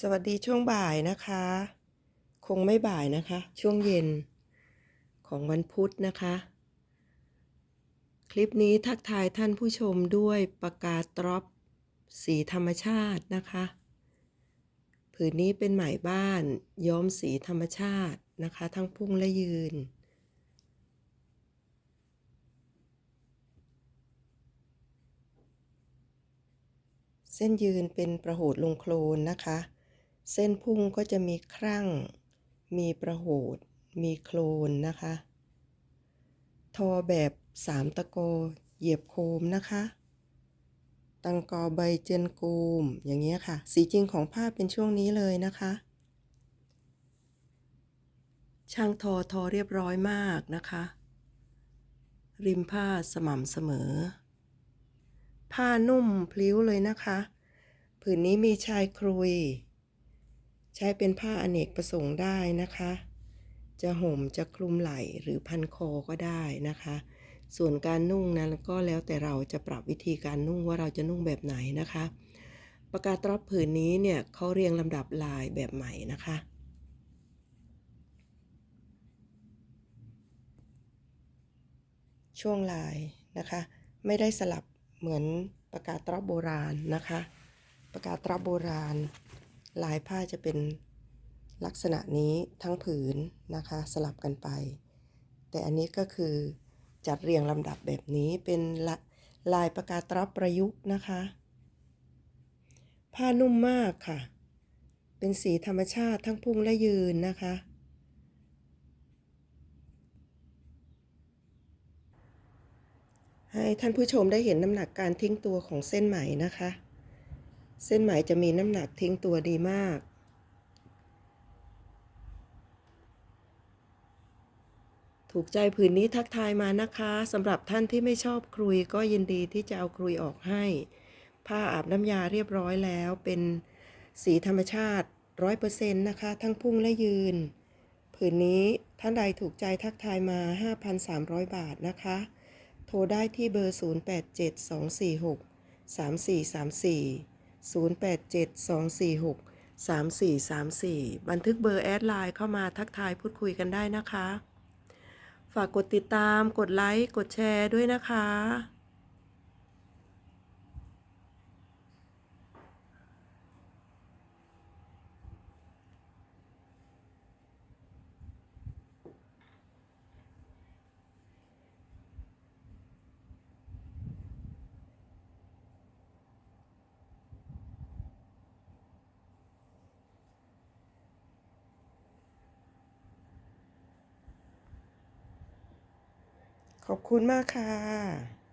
สวัสดีช่วงบ่ายนะคะ คงไม่บ่ายนะคะ ช่วงเย็นของวันพุธนะคะ คลิปนี้ทักทายท่านผู้ชมด้วยปากกาตรอปสีธรรมชาตินะคะ ผืนนี้เป็นไหมบ้านย้อมสีธรรมชาตินะคะ ทั้งพุ่งและยืน เส้นยืนเป็นประโหดลงโคลนนะคะ เส้นพุ่งก็จะมีครั่ง มีประโหดมีโคลนนะคะ ทอแบบสามตะโกเหยียบโคมนะคะ ตังกอใบเจนกูม อย่างเงี้ยค่ะ สีจริงของผ้าเป็นช่วงนี้เลยนะคะ ช่างทอทอเรียบร้อยมากนะคะ ริมผ้าสม่ำเสมอ ผ้านุ่มพลิ้วเลยนะคะ ผืนนี้มีชายครุย ใช้เป็นผ้าอเนกประสงค์ได้นะคะ จะห่มจะคลุมไหล่หรือพันคอก็ได้นะคะ ส่วนการนุ่งนั้นก็แล้วแต่เราจะปรับวิธีการนุ่งว่าเราจะนุ่งแบบไหนนะคะปากกาตรอบผืนนี้เนี่ยเขาเรียงลำดับลายแบบใหม่นะคะช่วงลายนะคะ ไม่ได้สลับเหมือนปากกาตรอบโบราณนะคะปากกาตรอบโบราณ ลายผ้าจะเป็นลักษณะนี้ทั้งผืนนะคะสลับกันไป แต่อันนี้ก็คือจัดเรียงลำดับแบบนี้เป็นละลายปากกาตรอบประยุกต์นะคะ ผ้านุ่มมากค่ะ เป็นสีธรรมชาติทั้งพุ่งและยืนนะคะ ให้ท่านผู้ชมได้เห็นน้ำหนักการทิ้งตัวของเส้นไหมนะคะ เส้นไหมจะมีน้ำหนักทิ้งตัวดีมาก ถูกใจผืนนี้ทักทายมานะคะสำหรับท่านที่ไม่ชอบครุยก็ยินดีที่จะเอาครุยออกให้ ผ้าอาบน้ำยาเรียบร้อยแล้วเป็นสีธรรมชาติร้อยเปอร์เซ็นต์นะคะ ทั้งพุ่งและยืน ผืนนี้ท่านใดถูกใจทักทายมา 5,300 บาทนะคะ โทรได้ที่เบอร์ 0872463434 บันทึกเบอร์แอดไลน์เข้ามาทักทายพูดคุยกันได้นะคะ ฝากกดติดตาม กดไลค์ กดแชร์ด้วยนะคะ ขอบคุณมากค่ะ